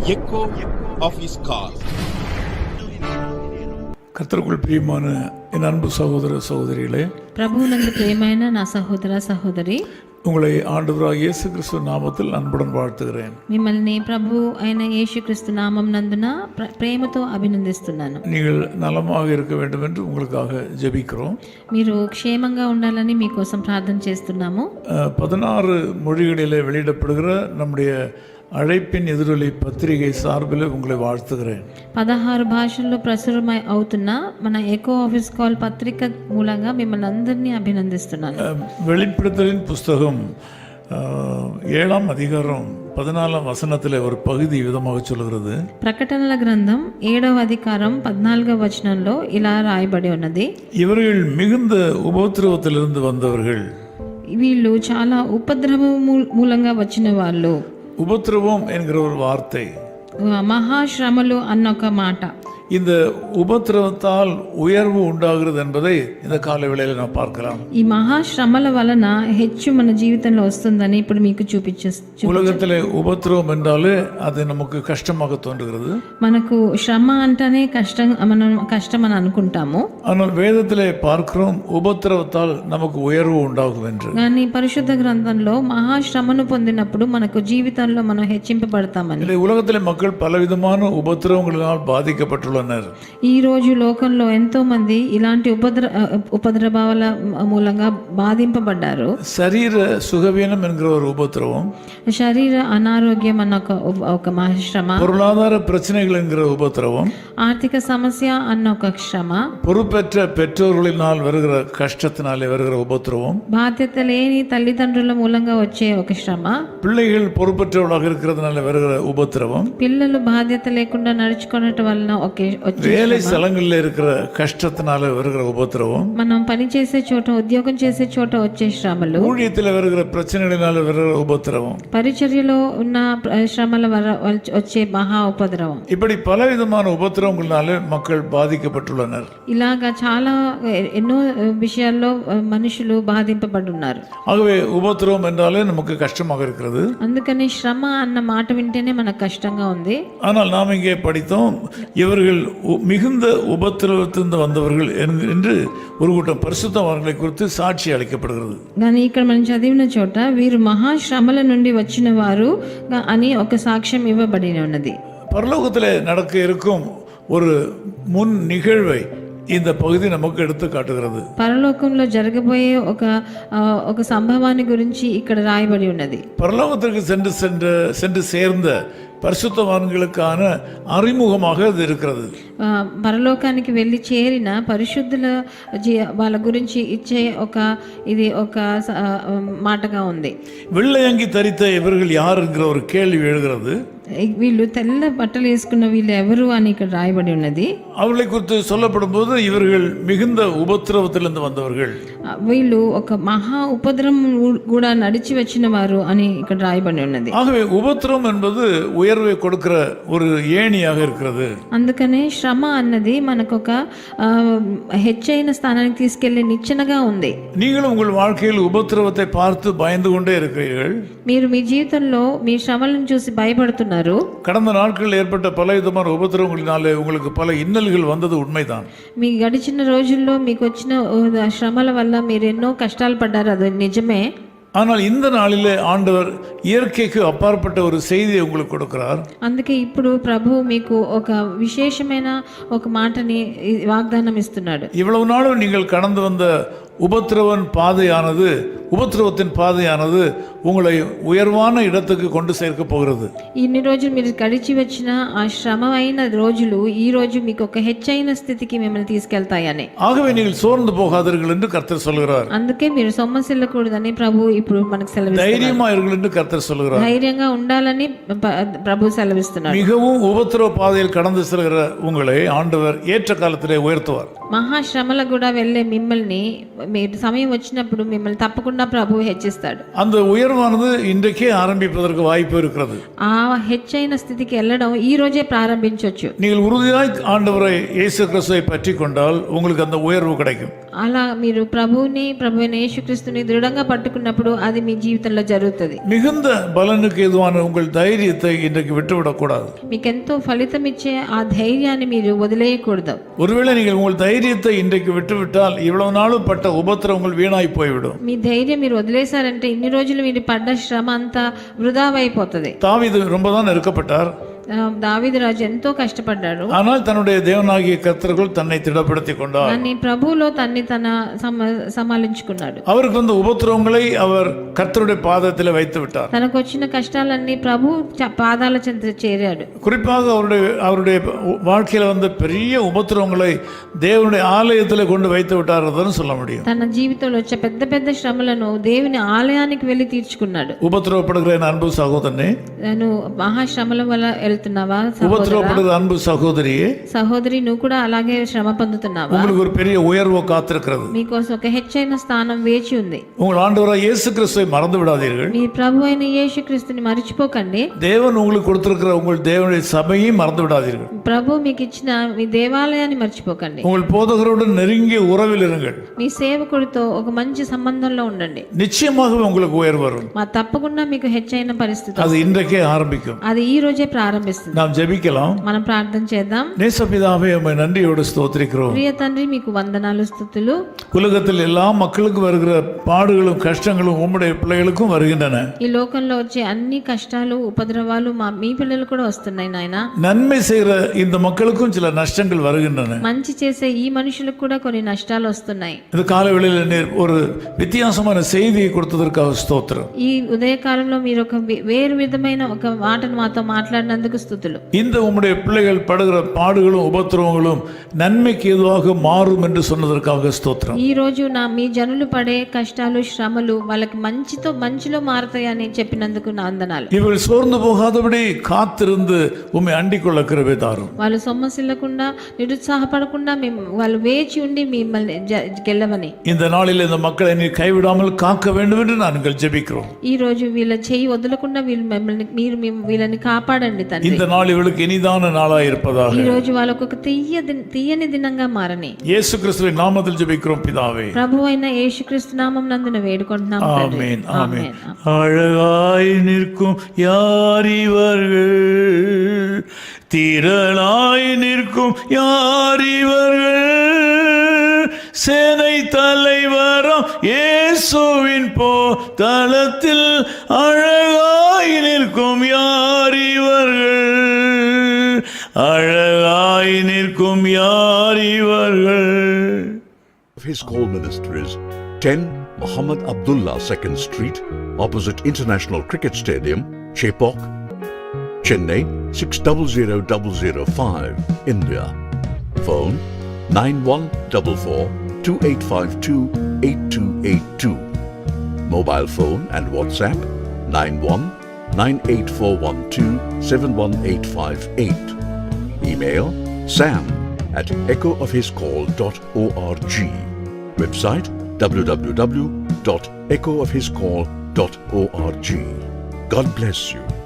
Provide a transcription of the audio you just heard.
echo of his call. கர்த்தருக்குள் பிரியமான என் அன்பு சகோதர சகோதரிகளே ప్రభువునందు ప్రియమైన నా సహోదర సహోదరి உங்களை ஆண்டவராக இயேசு கிறிஸ்துவ நாமத்தில் அன்புடன் வாழ்த்துகிறேன் మిమ్మల్ని ప్రభు అయిన యేసుక్రీస్తు నామం నందున ప్ర- ప్రేమతో అభినందిస్తున్నాను நீங்கள் நலமாக இருக்க வேண்டும் என்று உங்களுக்காக ஜெபிக்கிறோம் మీరు క్షేమంగా ఉండాలని మీకోసం ప్రార్థన చేస్తున్నాము அஹ், பதினாறு மொழிகளிலே வெளியிடப்படுகிற நம்முடைய அழைப்பின் எதிரொலி பத்திரிகை சார்பில் உங்களை வாழ்த்துகிறேன் పదహారు భాషల్లో ప్రచురమై అవుతున్న మన ఎకో ఆఫీస్ కాల్ పత్రిక మూలంగా మిమ్మల్ని అందరినీ అభినందిస్తున్నాను அஹ், வெளிப்படுத்தலின் புஸ்தகம் அஹ், ஏழாம் அதிகாரம் பதினாலாம் வசனத்தில் ஒரு பகுதி விதமாக சொல்கிறது ప్రకటనల గ్రంథం ఏడవ అధికారం పద్నాలుగవ వచనంలో ఇలా రాయబడి ఉన్నది இவர்கள் மிகுந்த உபத்திரவத்திலிருந்து வந்தவர்கள் వీళ్ళు చాలా ఉపద్రవం మూ- మూలంగా వచ్చిన వాళ్ళు ఉపద్రవం ఎన్గిற వార్త. మహాశ్రమలు అన్న ఒక మాట. இந்த உபத்திரவத்தால் உயர்வு உண்டாகிறது என்பதை இந்த கால வேளையில் நாம் பார்க்கலாம் ఈ మహాశ్రమల వలన హెచ్చు మన జీవితంలో వస్తుందని ఇప్పుడు మీకు చూపించే చూ- உலகத்திலே உபத்திரவம் என்றாலே அது நமக்கு கஷ்டமாக தோன்றுகிறது మనకు శ్రమ అంటేనే కష్టం మనం కష్టం అని అనుకుంటాము ஆனால் வேதத்திலே பார்க்கிறோம் உபத்திரவத்தால் நமக்கு உயர்வு உண்டாகும் என்று కానీ పరిశుద్ధ గ్రంథంలో మహాశ్రమను పొందినప్పుడు మనకు జీవితంలో మనం హెచ్చింపబడతామని இல்லை உலகத்திலே மக்கள் பலவிதமான உபத்திரவங்களினால் பாதிக்கப்பட்டுள்ளனர் ఈ రోజు లోకంలో ఎంతో మంది ఇలాంటి ఉపద్ర ఉపద్రవాల మూలంగా బాధింపబడ్డారు சரீர சுகவீனம் என்கிற ஒரு உபத்திரவம் శరీర అనారోగ్యం అన్న ఒక ఒక మహాశ్రమ பொருளாதார பிரச்சனைகள் என்கிற உபத்திரவம் ఆర్థిక సమస్య అన్న ఒక శ్రమ பொறுப்பற்ற பெற்றோர்களினால் வருகிற கஷ்டத்தினாலே வருகிற உபத்திரவம் బాధ్యత లేని తల్లిదండ్రుల మూలంగా వచ్చే ఒక శ్రమ பிள்ளைகள் பொறுப்பற்றவர்களாக இருக்கிறதுனால வருகிற உபத்திரவம் పిల్లలు బాధ్యత లేకుండా నడుచుకోవటం వలన ఒకే వచ్చే வேலை ஸ்தலங்களில் இருக்கிற கஷ்டத்தினால வருகிற உபத்திரவம் మనం పని చేసే చోట ఉద్యోగం చేసే చోట వచ్చే శ్రమలు ஊழியத்தில் வருகிற பிரச்சனைகளினால வருகிற உபத்திரவம் పరిచర్యలో ఉన్న ప్ర- శ్రమల వర వచ్చే మహా ఉపద్రవం இப்படி பலவிதமான உபத்திரவங்களினால மக்கள் பாதிக்கப்பட்டுள்ளனர் ఇలాగా చాలా ఎ- ఎన్నో విషయాల్లో మనుషులు బాధింపబడున్నారు ஆகவே உபத்திரவம் என்றாலே நமக்கு கஷ்டமாக இருக்கிறது అందుకని శ్రమ అన్న మాట వింటేనే మనకు కష్టంగా ఉంది ஆனால் நாம் இங்கே படித்தோம் இவர்கள் உ- மிகுந்த உபத்திரவத்திலிருந்து வந்தவர்கள் என்- என்று ஒரு கூட்டம் பரிசுத்தவான்களை குறித்து சாட்சி அளிக்கப்படுகிறது కానీ ఇక్కడ మనం చదివిన చోట వీరు మహాశ్రమల నుండి వచ్చిన వారు గా- అని ఒక సాక్ష్యం ఇవ్వబడి ఉన్నది பரலோகத்தில் நடக்க இருக்கும் ஒரு முன் நிகழ்வை இந்த பகுதி நமக்கு எடுத்து காட்டுகிறது పరలోకంలో జరగబోయే ఒక ఆ, ఒక సంభవాన్ని గురించి ఇక్కడ రాయబడి ఉన్నది பரலோகத்திற்கு சென்று சென்று சென்று சேர்ந்த பரிசுத்தவான்களுக்கான அறிமுகமாக இது இருக்கிறது ఆ, పరలోకానికి వెళ్ళి చేరిన పరిశుద్ధుల జీ వాళ్ళ గురించి ఇచ్చే ఒక ఇది ఒక స- ఆ, మాటగా ఉంది வெள்ளையங்கி தரித்த இவர்கள் யார் என்கிற ஒரு கேள்வி எழுகிறது ఈ- వీళ్ళు తెల్ల బట్టలు వేసుకున్న వీళ్ళు ఎవరు అని ఇక్కడ రాయబడి ఉన్నది அவர்களை குறித்து சொல்லப்படும் போது இவர்கள் மிகுந்த உபத்திரவத்திலிருந்து வந்தவர்கள் ఆ, వీళ్ళు ఒక మహా ఉపద్రవం కూడా నడిచి వచ్చిన వారు అని ఇక్కడ రాయబడి ఉన్నది ஆகவே உபத்திரவம் என்பது உயர்வை கொடுக்கிற ஒரு ஏணியாக இருக்கிறது అందుకనే శ్రమ అన్నది మనకు ఒక ఆ, హెచ్చైన స్థానానికి తీసుకెళ్లే నిచ్చెనగా ఉంది நீங்களும் உங்கள் வாழ்க்கையில் உபத்திரவத்தை பார்த்து பயந்து கொண்டே இருக்கிறீர்கள் మీరు మీ జీవితంలో మీ శ్రమలను చూసి భయపడుతున్నారు கடந்த நாட்களில் ஏற்பட்ட பல விதமான உபத்திரவங்களினாலே உங்களுக்கு பல இன்னல்கள் வந்தது உண்மைதான் మీ గడిచిన రోజుల్లో మీకు వచ్చిన ఓ, శ్రమల వల్ల మీరు ఎన్నో కష్టాలు పడ్డారు అది నిజమే ஆனால் இந்த நாளிலே ஆண்டவர் இயற்கைக்கு அப்பாற்பட்ட ஒரு செய்தியை உங்களுக்கு கொடுக்கிறார் అందుకే ఇప్పుడు ప్రభు మీకు ఒక విశేషమైన ఒక మాటని ఈ వాగ్దానం ఇస్తున్నాడు இவ்வளவு நாளும் நீங்கள் கடந்து வந்த உபத்திரவன் பாதையானது உபத்திரவத்தின் பாதையானது உங்களை உயர்வான இடத்துக்கு கொண்டு சேர்க்க போகிறது ఇన్ని రోజులు మీరు గడిచి వచ్చిన ఆ శ్రమ అయిన రోజులు ఈ రోజు మీకు ఒక హెచ్చైన స్థితికి మిమ్మల్ని తీసుకెళ్తాయని ஆகவே நீங்கள் சோர்ந்து போகாதீர்கள் என்று கர்த்தர் சொல்கிறார் అందుకే మీరు సొమ్మసిల్లకూడదని ప్రభు ఇప్పుడు మనకు సెలవు தைரியமா இருங்கள் என்று கர்த்தர் சொல்கிறார் ధైర్యంగా ఉండాలని ప- ప్రభు సెలవిస్తున్నాడు மிகவும் உபத்திரவ பாதையில் கடந்து செல்கிற உங்களை ஆண்டவர் ஏற்ற காலத்திலே உயர்த்துவார் మహాశ్రమల కూడా వెళ్ళే మిమ్మల్ని మీరు సమయం వచ్చినప్పుడు మిమ్మల్ని తప్పకుండా ప్రభువు హెచ్చిస్తాడు அந்த உயர்வானது இன்றைக்கே ஆரம்பிப்பதற்கு வாய்ப்பு இருக்கிறது ఆ హెచ్చైన స్థితికి వెళ్ళడం ఈ రోజే ప్రారంభించవచ్చు நீங்கள் உறுதியாய் ஆண்டவரை இயேசு கிறிஸ்துவை பற்றி கொண்டால் உங்களுக்கு அந்த உயர்வு கிடைக்கும் అలా మీరు ప్రభువుని ప్రభు అయిన యేసుక్రీస్తుని దృఢంగా పట్టుకున్నప్పుడు అది మీ జీవితంలో జరుగుతుంది மிகுந்த பலனுக்கு எதுவான உங்கள் தைரியத்தை இன்றைக்கு விட்டுவிடக்கூடாது మీకెంతో ఫలితం ఇచ్చే ఆ ధైర్యాన్ని మీరు వదిలేయకూడదు ஒருவேளை நீங்கள் உங்கள் தைரியத்தை இன்றைக்கு விட்டுவிட்டால் இவ்வளவு நாளும் பட்ட உபத்திரவங்கள் வீணாய் போய்விடும் మీ ధైర్యం మీరు వదిలేశారంటే ఇన్ని రోజులు మీరు పడ్డ శ్రమ అంతా వృధా అయిపోతుంది தாவீது ரொம்ப தான் நெருக்கப்பட்டார் ఆ, దావీదు రాజు ఎంతో కష్టపడ్డాడు ஆனால் தன்னுடைய தேவனாகிய கர்த்தர்கள் தன்னை திடப்படுத்திக் கொண்டார் కానీ ప్రభువులో తన్ని తన సమ సమాలించుకున్నాడు அவருக்கு வந்த உபத்திரவங்களை அவர் கர்த்தருடைய பாதத்தில் வைத்து விட்டார் తనకు వచ్చిన కష్టాలన్నీ ప్రభు చ- పాదాల చెంత చేరాడు குறிப்பாக அவருடைய அவருடைய வாழ்க்கையில் வந்த பெரிய உபத்திரவங்களை தேவனுடைய ஆலயத்தில் கொண்டு வைத்து விட்டார்தான் சொல்ல முடியும் తన జీవితంలో వచ్చే పెద్ద పెద్ద శ్రమలను దేవుని ఆలయానికి వెళ్ళి తీర్చుకున్నాడు உபத்திரவப்படுகிற என் அன்பு சகோதரனே నువ్వు మహాశ్రమల వల్ల వెళ్తున్నావా సహోదరా? உபத்திரவப்படுகிற அன்பு சகோதரியே సహోదరి నువ్వు కూడా అలాగే శ్రమ పొందుతున్నావా உங்களுக்கு ஒரு பெரிய உயர்வு காத்திருக்கிறது మీకోసం ఒక హెచ్చైన స్థానం వేచి ఉంది உங்கள் ஆண்டவராக இயேசு கிறிஸ்துவை மறந்து விடாதீர்கள் మీ ప్రభు అయిన యేసుక్రీస్తుని మర్చిపోకండి தேவன் உங்களுக்கு கொடுத்திருக்கிற உங்கள் தேவனுடைய சபையும் மறந்து விடாதீர்கள் ప్రభు మీకు ఇచ్చిన మీ దేవాలయాన్ని మర్చిపోకండి உங்கள் போதகருடன் நெருங்கிய உறவில் இருங்கள் మీ సేవకుడితో ఒక మంచి సంబంధంలో ఉండండి நிச்சயமாகவே உங்களுக்கு உயர்வு வரும் మా తప్పకుండా మీకు హెచ్చైన పరిస్థితి அது இன்றைக்கே ஆரம்பிக்கும் అది ఈ రోజే ప్రారంభిస్తుంది நாம் ஜெபிக்கலாம் మనం ప్రార్థన చేద్దాం நேசபிதாவே உம்மை நன்றியோடு ஸ்தோத்திரிக்கிறோம் ప్రియ తండ్రి మీకు వందనాలు స్థుతులు உலகத்தில் எல்லா மக்களுக்கும் வருகிற பாடுகளும் கஷ்டங்களும் உம்முடைய பிள்ளைகளுக்கும் வருகின்றன ఈ లోకంలో వచ్చే అన్ని కష్టాలు ఉపద్రవాలు మా మీ పిల్లలు కూడా వస్తున్నాయి నాయన நன்மை செய்கிற இந்த மக்களுக்கும் சில நஷ்டங்கள் வருகின்றன మంచి చేసే ఈ మనుషులకు కూడా కొన్ని నష్టాలు వస్తున్నాయి இந்த காலவெளியில் நீர் ஒரு வித்தியாசமான செய்தியை கொடுத்ததற்காக ஸ்தோத்திரம் ఈ ఉదయకాలంలో మీరు ఒక వే- వేరు విధమైన ఒక మాటను మాతో మాట్లాడినందుకు స్థుతులు இந்த உம்முடைய பிள்ளைகள் படுகிற பாடுகளும் உபத்திரவங்களும் நன்மைக்கு ஏதுவாக மாறும் என்று சொன்னதற்காக ஸ்தோத்திரம் ఈ రోజు నా మీ జనులు పడే కష్టాలు శ్రమలు వాళ్ళకి మంచితో మంచిలో మారుతాయని చెప్పినందుకు నా వందనాలు இவர்கள் சோர்ந்து போகாதபடி காத்திருந்து உம்மை அண்டிக் கொள்ள கிருபை தாரும் వాళ్ళు సొమ్మసిల్లకుండా నిరుత్సాహపడకుండా మేము వాళ్ళు వేచి ఉండి మిమ్మల్ని జ- గెలవని இந்த நாளில் இந்த மக்களை நீ கைவிடாமல் காக்க வேண்டும் என்று நாங்கள் ஜெபிக்கிறோம் ఈ రోజు వీళ్ళ చెయ్యి వదలకుండా వీళ్ళు మిమ్మల్ని మీరు మేము వీళ్ళని కాపాడండి తండ్రి இந்த நாள் இவளுக்கு இனிதான நாளாய் இருப்பதாக ఈ రోజు వాళ్ళకు ఒక తీయ దిన- తీయని దినంగా మారని இயேசு கிறிஸ்துவின் நாமத்தில் ஜெபிக்கிறோம் பிதாவே ప్రభు అయిన యేసుక్రీస్తు నామం నందున వేడుకుంటున్నాం తండ్రి. ஆமென் ஆமென் ఆమేన్. அழகாய் நிற்கும் யார் இவர்கள் திரளாய் நிற்கும் யார் இவர்கள் சேனை தலைவரம் இயேசுவின் போ தளத்தில் அழகாய் நிற்கும் யார் இவர்கள் அழகாய் நிற்கும் யார் இவர்கள் of his call ministries 10 Muhammad Abdullah 2nd Street, opposite International Cricket Stadium, Chepok, Chennai 600005, India. Phone 9144 2852 8282. Mobile phone and WhatsApp 91 98412 71858. Email sam at echoofhiscall.org. Website www.echoofhiscall.org. God bless you.